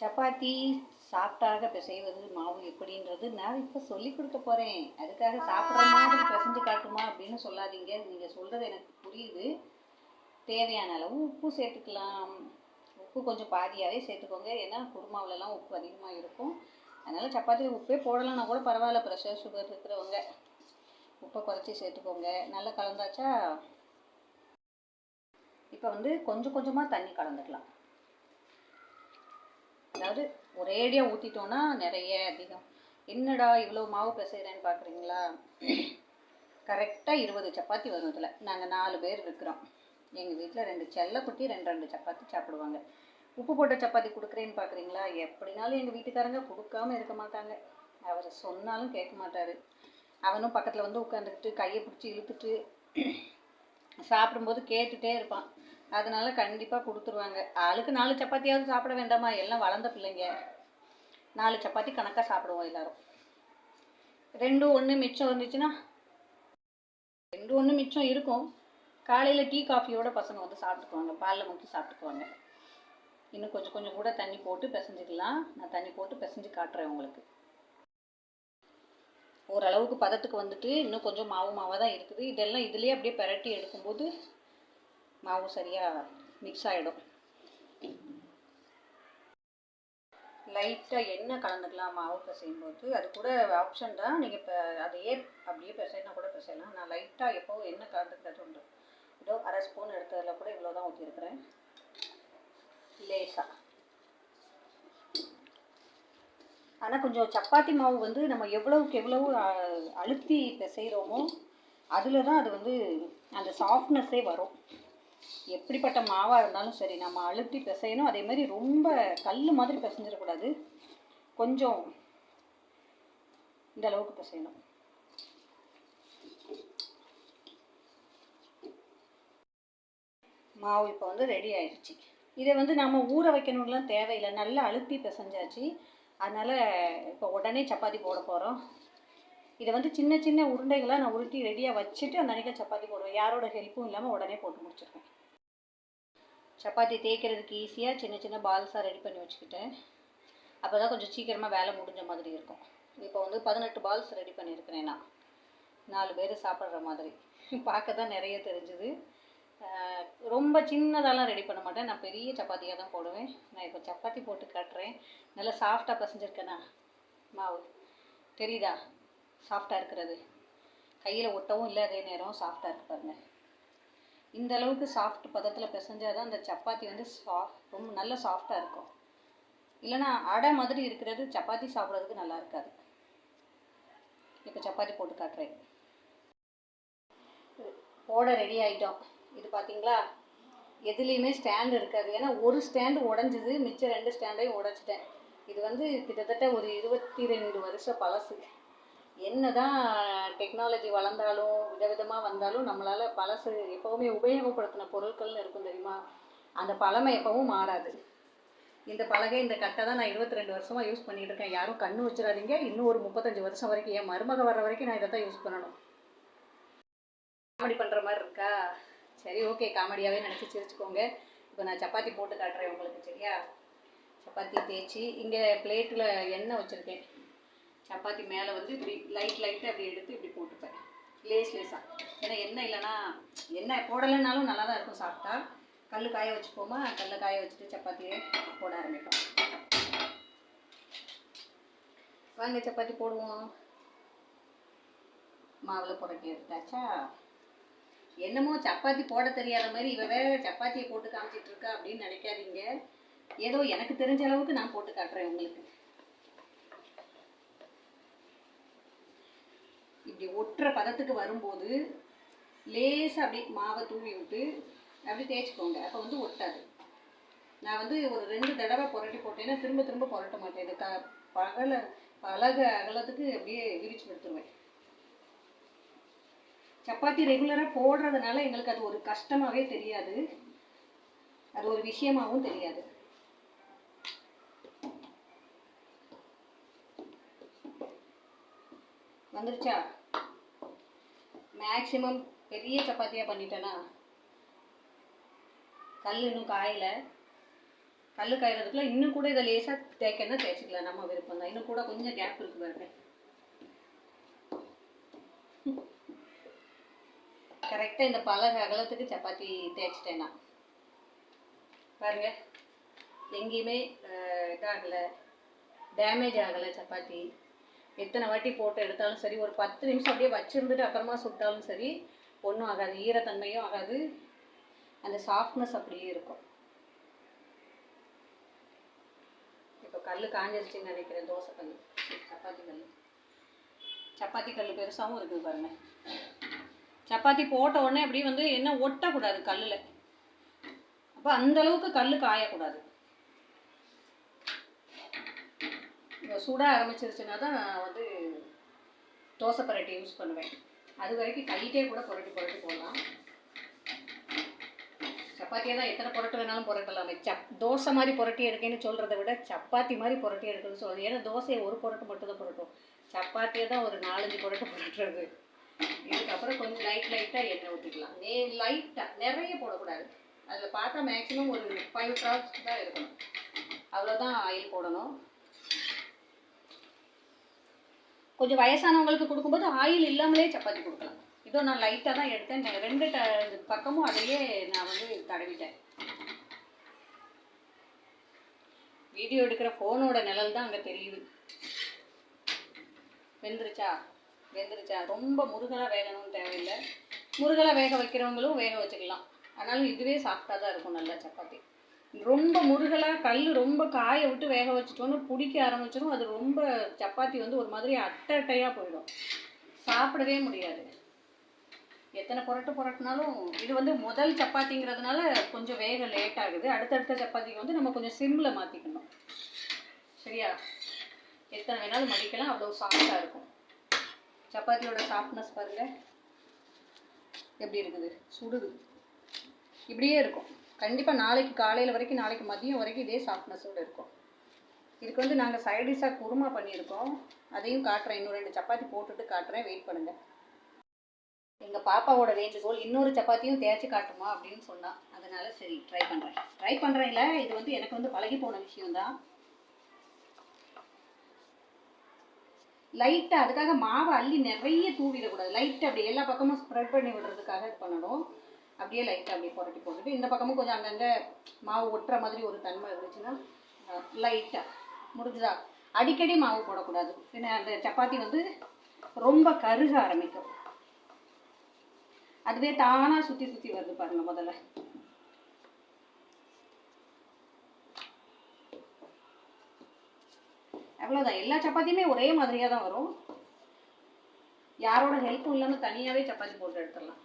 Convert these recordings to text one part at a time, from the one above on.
சப்பாத்தி சாஃப்டாக பிசைவது மாவு எப்படின்றது நான் இப்போ சொல்லி கொடுக்க போகிறேன் அதுக்காக சாப்பிட்ற மாதிரி பிசைஞ்சு காட்டுமா அப்படின்னு சொல்லாதீங்க. நீங்கள் சொல்கிறது எனக்கு புரியுது. தேவையான அளவு உப்பு சேர்த்துக்கலாம். உப்பு கொஞ்சம் பாதியாகவே சேர்த்துக்கோங்க. ஏன்னா குருமாவிலலாம் உப்பு அதிகமாக இருக்கும். அதனால் சப்பாத்தியில் உப்பே போடலைன்னா கூட பரவாயில்ல. ப்ரெஷர் சுகர் இருக்கிறவங்க. உப்பை குறைச்சி சேர்த்துக்கோங்க. நல்லா கலந்தாச்சா? இப்போ வந்து கொஞ்சம் கொஞ்சமாக தண்ணி கலந்துக்கலாம். அதாவது ஒரேடியாக ஊற்றிட்டோன்னா நிறைய அதிகம். என்னடா இவ்வளோ மாவு பிசைகிறேன்னு பார்க்குறீங்களா கரெக்டாக இருபது சப்பாத்தி வரும் இதில். நாங்கள் நாலு பேர் இருக்கிறோம். எங்கள் வீட்டில் ரெண்டு செல்லக்குட்டி ரெண்டு ரெண்டு சப்பாத்தி சாப்பிடுவாங்க. உப்பு போட்ட சப்பாத்தி கொடுக்குறேன்னு பார்க்குறீங்களா எப்படினாலும் எங்கள் வீட்டுக்காரங்க கொடுக்காம இருக்க மாட்டாங்க. அவர் சொன்னாலும் கேட்க மாட்டார். அவனும் பக்கத்தில் வந்து உட்காந்துக்கிட்டு கையை பிடிச்சி இழுத்துட்டு சாப்பிடும்போது கேட்டுகிட்டே இருப்பான். அதனால கண்டிப்பாக கொடுத்துருவாங்க. ஆளுக்கு நாலு சப்பாத்தியாவது சாப்பிட வேண்டாமா? எல்லாம் வளர்ந்த பிள்ளைங்க. நாலு சப்பாத்தி கணக்காக சாப்பிடுவோம் எல்லாரும். ரெண்டு ஒன்று மிச்சம் இருந்துச்சுன்னா ரெண்டு ஒன்று மிச்சம் இருக்கும். காலையில் டீ காஃபியோட பசங்க வந்து சாப்பிட்டுக்குவாங்க. பாலில் முக்கி சாப்பிட்டுக்குவாங்க. இன்னும் கொஞ்சம் கொஞ்சம் கூட தண்ணி போட்டு பிசைஞ்சிக்கலாம். நான் தண்ணி போட்டு பிசைஞ்சு காட்டுறேன் உங்களுக்கு. ஓரளவுக்கு பதத்துக்கு வந்துட்டு இன்னும் கொஞ்சம் மாவு மாவாக தான் இருக்குது. இதெல்லாம் இதுலேயே அப்படியே பெரட்டி எடுக்கும்போது மாவு சரியாக மிக்ஸ் ஆகிடும் லைட்டாக எண்ணெய் கலந்துக்கலாம் மாவு பிசையும்போது. அது கூட ஆப்ஷன் தான். நீங்கள் இப்போ அதையே அப்படியே பிசைனா கூட பிசையலாம். நான் லைட்டாக எப்போவும் எண்ணெய் கலந்துக்கிறது உண்டு. இதோ அரை ஸ்பூன் எடுத்ததில் கூட இவ்வளோ தான் ஊற்றிருக்கிறேன் லேசாக ஆனால் கொஞ்சம் சப்பாத்தி மாவு வந்து நம்ம எவ்வளவுக்கு எவ்வளவு அழுத்தி பிசைகிறோமோ அதில் தான் அது வந்து அந்த சாஃப்ட்னஸ்ஸே வரும். எப்படிப்பட்ட மாவாக இருந்தாலும் சரி நம்ம அழுத்தி பிசையணும். அதே மாதிரி ரொம்ப கல் மாதிரி பிசைஞ்சிடக்கூடாது. கொஞ்சம் இந்த அளவுக்கு பிசையணும். மாவு இப்போ வந்து ரெடி ஆயிடுச்சு இதை வந்து நம்ம ஊற வைக்கணும்லாம் தேவையில்லை. நல்லா அழுத்தி பிசைஞ்சாச்சு. அதனால் இப்போ உடனே சப்பாத்தி போட போகிறோம் இதை வந்து சின்ன சின்ன உருண்டைகளாக நான் உருட்டி ரெடியாக வச்சுட்டு அந்த அன்றைக்கி சப்பாத்தி போடுவேன். யாரோட ஹெல்ப்பும் இல்லாமல் உடனே போட்டு முடிச்சிருக்கேன் சப்பாத்தி தேய்க்கிறதுக்கு ஈஸியாக சின்ன சின்ன பால்ஸாக ரெடி பண்ணி வச்சுக்கிட்டேன். அப்போ தான் கொஞ்சம் சீக்கிரமாக வேலை முடிஞ்ச மாதிரி இருக்கும். இப்போ வந்து பதினெட்டு பால்ஸ் ரெடி பண்ணியிருக்கிறேன் நான். நாலு பேர் சாப்பிட்ற மாதிரி. பார்க்க தான் நிறைய தெரிஞ்சுது. ரொம்ப சின்னதாலாம் ரெடி பண்ண மாட்டேன். நான் பெரிய சப்பாத்தியாக தான் போடுவேன். நான் இப்போ சப்பாத்தி போட்டு காட்டுறேன். நல்லா சாஃப்டாக பசஞ்சிருக்கேனா? மாவு. தெரியுதா? சாஃப்டாக இருக்கிறது. கையில் ஒட்டவும் இல்லை அதே நேரம் சாஃப்டாக இருக்கு பாருங்கள் இந்த அளவுக்கு சாஃப்ட் பதத்தில் பிசைஞ்சால் தான் அந்த சப்பாத்தி வந்து சாஃப்ட் ரொம்ப நல்ல சாஃப்டாக இருக்கும். இல்லைன்னா அடை மாதிரி இருக்கிறது சப்பாத்தி சாப்பிட்றதுக்கு நல்லா இருக்காது. இப்போ சப்பாத்தி போட்டு காட்டுறேன். போட ரெடி ஆகிட்டோம் இது பார்த்தீங்களா எதுலேயுமே ஸ்டாண்டு இருக்காது. ஏன்னா ஒரு ஸ்டாண்டு உடஞ்சிது மிச்சம் ரெண்டு ஸ்டாண்டையும் உடைச்சிட்டேன். இது வந்து கிட்டத்தட்ட ஒரு இருபத்தி ரெண்டு வருஷம் பழசு. என்னதான் டெக்னாலஜி வளர்ந்தாலும் விதவிதமாக வந்தாலும் நம்மளால் பழசு எப்போவுமே உபயோகப்படுத்தின பொருட்கள்னு இருக்கும் தெரியுமா? அந்த பழமை எப்பவும் மாறாது. இந்த பலகை இந்த கட்டை தான் நான் இருபத்தி ரெண்டு வருஷமாக யூஸ் பண்ணிகிட்டு இருக்கேன். யாரும் கண்ணு வச்சிடாதீங்க. இன்னும் ஒரு முப்பத்தஞ்சு வருஷம் வரைக்கும் என் மருமக வர்ற வரைக்கும் நான் இதை தான் யூஸ் பண்ணணும். காமெடி பண்ணுற மாதிரி இருக்கா? சரி ஓகே காமெடியாகவே நினச்சி சிரிச்சுக்கோங்க. இப்போ நான் சப்பாத்தி போட்டு காட்டுறேன் உங்களுக்கு சரியா? சப்பாத்தி தேய்ச்சி இங்கே பிளேட்டில் எண்ணெய் வச்சுருக்கேன். சப்பாத்தி மேலே வந்து இப்படி லைட் லைட்டாக அப்படி எடுத்து இப்படி போட்டுப்பேன். லேஸ் லேஸாக ஏன்னா எண்ணெய் இல்லைன்னா எண்ணெய் போடலைன்னாலும் நல்லா தான் இருக்கும் சாப்பிட்டா. கல் காய வச்சுப்போமா? கல்லை காய வச்சுட்டு சப்பாத்தியை போட ஆரம்பிப்போம். வாங்க சப்பாத்தி போடுவோம். மாவில் புரட்டி எடுத்தாச்சா? என்னமோ சப்பாத்தி போட தெரியாத மாதிரி இவ வேற சப்பாத்தியை போட்டு காமிச்சிட்டு இருக்கா அப்படின்னு நினைக்காதீங்க. ஏதோ எனக்கு தெரிஞ்ச அளவுக்கு நான் போட்டு காட்டுறேன் உங்களுக்கு. இப்படி ஒட்டுற பதத்துக்கு வரும்போது லேசாக அப்படியே மாவை தூவி விட்டு அப்படி தேய்ச்சிக்கோங்க. அப்போ வந்து ஒட்டாது. நான் வந்து ஒரு ரெண்டு தடவை புரட்டி போட்டேன்னா திரும்ப திரும்ப புரட்ட மாட்டேன். இது க பகல பலக அகலத்துக்கு அப்படியே விரிச்சு எடுத்துருவேன் சப்பாத்தி ரெகுலராக போடுறதுனால எங்களுக்கு அது ஒரு கஷ்டமாகவே தெரியாது. அது ஒரு விஷயமாகவும் தெரியாது. வந்துருச்சா? மேக்ஸிமம் பெரிய சப்பாத்தியாக பண்ணிட்டேன்னா கல் இன்னும் காயலை. கல் காயறதுக்குள்ள இன்னும் கூட இதை லேசாக தேய்க்கன்னா தேய்ச்சிக்கலாம் நம்ம விருப்பம் தான். இன்னும் கூட கொஞ்சம் கேப் இருக்கு பாருங்க. கரெக்டாக இந்த பலக அகலத்துக்கு சப்பாத்தி தேய்ச்சிட்டேன்? நான் பாருங்க. எங்கேயுமே இதாகலை. டேமேஜ் ஆகலை சப்பாத்தி. எத்தனை வாட்டி போட்டு எடுத்தாலும் சரி ஒரு பத்து நிமிஷம் அப்படியே வச்சிருந்துட்டு அப்புறமா சுட்டாலும் சரி ஒன்றும் ஆகாது. ஈரத்தன்மையும் ஆகாது. அந்த சாஃப்ட்னஸ் அப்படியே இருக்கும். இப்போ கல் காஞ்சிருச்சுன்னு நினைக்கிறேன். தோசை கல் சப்பாத்தி கல் சப்பாத்தி கல் பெருசாகவும் இருக்குது பாருங்க. சப்பாத்தி போட்ட உடனே அப்படியே வந்து என்ன ஒட்டக்கூடாது கல்லில். அப்போ அந்த அளவுக்கு கல் காயக்கூடாது இப்போ சுட ஆரம்பிச்சிருச்சுன்னா தான் நான் வந்து தோசை பரட்டி யூஸ் பண்ணுவேன். அது வரைக்கும் கையிட்டே கூட புரட்டி புரட்டி போடலாம். சப்பாத்தியை தான் எத்தனை புரட்டு வேணாலும் புரட்டலாமே. சப் தோசை மாதிரி புரட்டி எடுக்கேன்னு சொல்கிறத விட சப்பாத்தி மாதிரி புரட்டி எடுக்கணும்னு சொல்லுது ஏன்னா தோசையை ஒரு புரட்டு மட்டும் தான் புரட்டும். சப்பாத்தியை தான் ஒரு நாலஞ்சு புரட்டு புரட்டுறது. இதுக்கப்புறம் கொஞ்சம் லைட் லைட்டாக எண்ணெய் ஊற்றிக்கலாம் நே லைட்டாக நிறைய போடக்கூடாது. அதில் பார்த்தா மேக்ஸிமம் ஒரு ஃபைவ் ட்ராப்ஸ் தான் இருக்கணும் அவ்வளோதான் ஆயில் போடணும். கொஞ்சம் வயசானவங்களுக்கு கொடுக்கும்போது ஆயில் இல்லாமலே சப்பாத்தி கொடுக்கலாம். இதோ நான் லைட்டாக தான் எடுத்தேன். ரெண்டு ட பக்கமும் அதையே நான் வந்து தடவிட்டேன். வீடியோ எடுக்கிற ஃபோனோட நிழல் தான் அங்கே தெரியுது. வெந்துருச்சா? வெந்துருச்சா? ரொம்ப முருகலாக வேகணும்னு தேவையில்லை. முருகலாக வேக வைக்கிறவங்களும் வேக வச்சுக்கலாம். ஆனாலும் இதுவே சாஃப்டாக தான் இருக்கும் நல்லா சப்பாத்தி. ரொம்ப முருகலாக கல் ரொம்ப காய விட்டு வேக வச்சுட்டோன்னு பிடிக்க ஆரம்பிச்சிடும். அது ரொம்ப சப்பாத்தி வந்து ஒரு மாதிரி அட்டை அட்டையாக போயிடும். சாப்பிடவே முடியாது. எத்தனை புரட்டு புரட்டினாலும் இது வந்து முதல் சப்பாத்திங்கிறதுனால கொஞ்சம் வேக லேட் ஆகுது. அடுத்தடுத்த சப்பாத்திக்கு வந்து நம்ம கொஞ்சம் சிம்மில் மாற்றிக்கணும் சரியா? எத்தனை வேணாலும் மடிக்கலாம். அவ்வளோ சாஃப்டாக இருக்கும். சப்பாத்தியோட சாஃப்ட்னஸ் பாருங்கள் எப்படி இருக்குது? சுடுது. இப்படியே இருக்கும். கண்டிப்பாக நாளைக்கு காலையில் வரைக்கும் நாளைக்கு மதியம் வரைக்கும் இதே சாஃப்ட்னஸோடு இருக்கும். இதுக்கு வந்து நாங்கள் சைடிஷாக குருமா பண்ணியிருக்கோம். அதையும் காட்டுறேன். இன்னும் ரெண்டு சப்பாத்தி போட்டுட்டு காட்டுறேன். வெயிட் பண்ணுங்கள் எங்கள் பாப்பாவோட வேண்டுகோள் இன்னொரு சப்பாத்தியும் தேய்ச்சி காட்டுமா அப்படின்னு சொன்னான் அதனால் சரி ட்ரை பண்ணுறேன் ட்ரை பண்ணுறேன் இல்லை இது வந்து எனக்கு வந்து பழகி போன விஷயம்தான். லைட்டாக அதுக்காக மாவை அள்ளி நிறைய தூவிடக்கூடாது. லைட்டாக அப்படி எல்லா பக்கமும் ஸ்ப்ரெட் பண்ணி விடுறதுக்காக இது பண்ணணும். அப்படியே லைட்டாக அப்படியே புரட்டி போட்டுட்டு இந்த பக்கமும் கொஞ்சம் அங்கங்கே மாவு ஒட்டுற மாதிரி ஒரு தன்மை இருந்துச்சுன்னா லைட்டாக முடிஞ்சுதா? அடிக்கடி மாவு போடக்கூடாது. ஏன்னா அந்த சப்பாத்தி வந்து ரொம்ப கருக ஆரம்பிக்கும். அதுவே தானாக சுற்றி சுற்றி வருது பாருங்க முதல்ல. அவ்வளோதான் எல்லா சப்பாத்தியுமே ஒரே மாதிரியாக தான் வரும். யாரோட ஹெல்ப்பும் இல்லாமல் தனியாகவே சப்பாத்தி போட்டு எடுத்துடலாம்.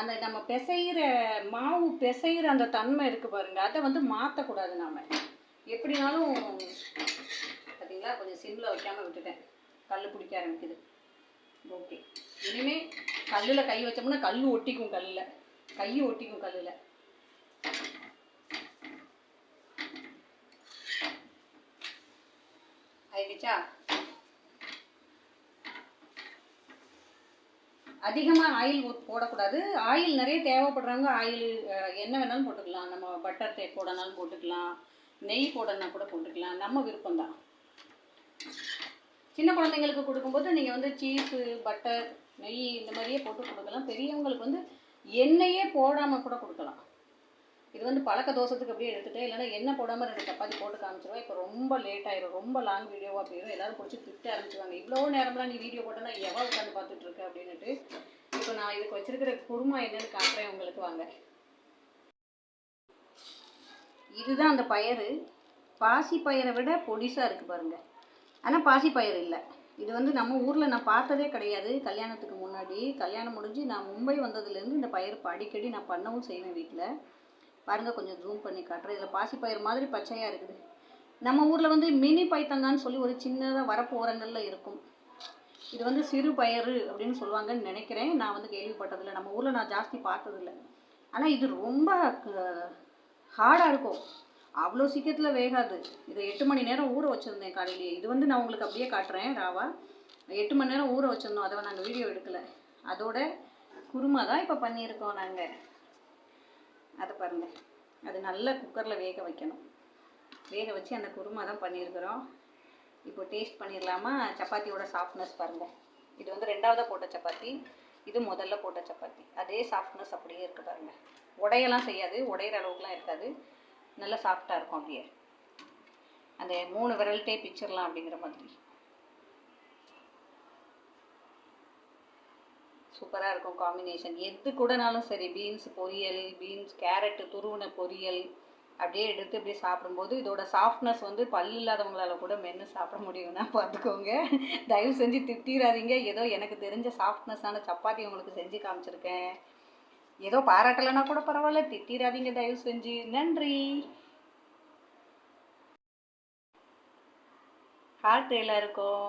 அந்த நம்ம பிசைகிற மாவு பிசைகிற அந்த தன்மை இருக்குது பாருங்க. அதை வந்து மாற்றக்கூடாது நாம. எப்படினாலும் பார்த்தீங்களா கொஞ்சம் சிம்மில் வைக்காமல் விட்டுட்டேன். கல் பிடிக்க ஆரம்பிக்குது. ஓகே. இனிமேல் கல்லில் கை வச்சோம்னா கல் ஒட்டிக்கும் கல்லில். கை ஒட்டிக்கும் கல்லில். ஆயிடுச்சா? அதிகமாக ஆயில் போடக்கூடாது. ஆயில் நிறைய தேவைப்படுறவங்க ஆயில் என்ன வேணாலும் போட்டுக்கலாம். நம்ம பட்டர் தேக் போடனாலும் போட்டுக்கலாம். நெய் போடனா கூட போட்டுக்கலாம். நம்ம விருப்பம்தான் சின்ன குழந்தைங்களுக்கு கொடுக்கும்போது நீங்கள் வந்து சீஸு பட்டர் நெய் இந்த மாதிரியே போட்டு கொடுக்கலாம். பெரியவங்களுக்கு வந்து எண்ணெயே போடாமல் கூட கொடுக்கலாம். இது வந்து பழக்க தோசத்துக்கு அப்படியே எடுத்துட்டு இல்லைன்னா எண்ணெய் போடாமல் ரெண்டு சப்பாத்தி போட்டு காமிச்சிருவோம் இப்போ ரொம்ப லேட் ஆயிரும். ரொம்ப லாங் வீடியோவாக போயிடும் எல்லாரும் பிடிச்சி திட்ட ஆரம்பிச்சுவாங்க இவ்வளோ நேரம்லாம் நீ வீடியோ போட்டோன்னா எவ்வளோ உட்காந்து பார்த்துட்டு இருக்க அப்படின்னுட்டு. இப்போ நான் இதுக்கு வச்சிருக்கிற குருமா என்னன்னு காட்டுறேன் உங்களுக்கு வாங்க. இதுதான் அந்த பயறு. பாசி பயிரை விட பொடிசாக இருக்குது பாருங்க. ஆனால் பாசி பயிர் இல்லை. இது வந்து நம்ம ஊரில் நான் பார்த்ததே கிடையாது. கல்யாணத்துக்கு முன்னாடி கல்யாணம் முடிஞ்சு நான் மும்பை வந்ததுலேருந்து இந்த பயிர் அடிக்கடி நான் பண்ணவும் செய்வேன் வீட்டில் பாருங்க கொஞ்சம் ஜூம் பண்ணி காட்டுறேன். இதில் பாசி பயிர் மாதிரி பச்சையாக இருக்குது. நம்ம ஊரில் வந்து மினி பைத்தங்கான்னு சொல்லி ஒரு சின்னதாக வரப்பு ஓரங்களில் இருக்கும். இது வந்து சிறு பயிறு அப்படின்னு சொல்லுவாங்கன்னு நினைக்கிறேன். நான் வந்து கேள்விப்பட்டதில்லை. நம்ம ஊரில் நான் ஜாஸ்தி பார்த்ததில்ல. ஆனால் இது ரொம்ப ஹார்டாக இருக்கும். அவ்வளோ சீக்கிரத்தில் வேகாது. இதை எட்டு மணி நேரம் ஊற வச்சுருந்தேன் காலையிலேயே. இது வந்து நான் உங்களுக்கு அப்படியே காட்டுறேன் ராவா. எட்டு மணி நேரம் ஊற வச்சுருந்தோம். அதை நாங்கள் வீடியோ எடுக்கலை. அதோட குருமா தான் இப்போ பண்ணியிருக்கோம் நாங்கள் அதை பாருங்கள் அது நல்லா குக்கரில் வேக வைக்கணும். வேக வச்சு அந்த குருமா தான் பண்ணியிருக்கிறோம். இப்போ டேஸ்ட் பண்ணிடலாமா? சப்பாத்தியோட சாஃப்ட்னஸ் பாருங்கள் இது வந்து ரெண்டாவதாக போட்ட சப்பாத்தி இது முதல்ல போட்ட சப்பாத்தி. அதே சாஃப்ட்னஸ் அப்படியே இருக்குது பாருங்கள் உடையெல்லாம் செய்யாது உடையிற அளவுக்குலாம் இருக்காது. நல்லா சாஃப்டாக இருக்கும் அப்படியே. அந்த மூணு விரல்ட்டே பிச்சிடலாம் அப்படிங்கிற மாதிரி. சூப்பராக இருக்கும் காம்பினேஷன் எது கூடனாலும் சரி பீன்ஸ் பொரியல் பீன்ஸ் கேரட்டு துருவின பொரியல் அப்படியே எடுத்து அப்படியே சாப்பிடும்போது இதோட சாஃப்ட்னஸ் வந்து பல் இல்லாதவங்களால கூட மென்று சாப்பிட முடியும்னா பார்த்துக்கோங்க. தயவு செஞ்சு திட்டிடாதீங்க ஏதோ எனக்கு தெரிஞ்ச சாஃப்ட்னஸான சப்பாத்தி உங்களுக்கு செஞ்சு காமிச்சிருக்கேன். ஏதோ பாராட்டலைன்னா கூட பரவாயில்ல. திட்டிடாதீங்க தயவு செஞ்சு. நன்றி. ஹார்ட் எல்லாருக்கும்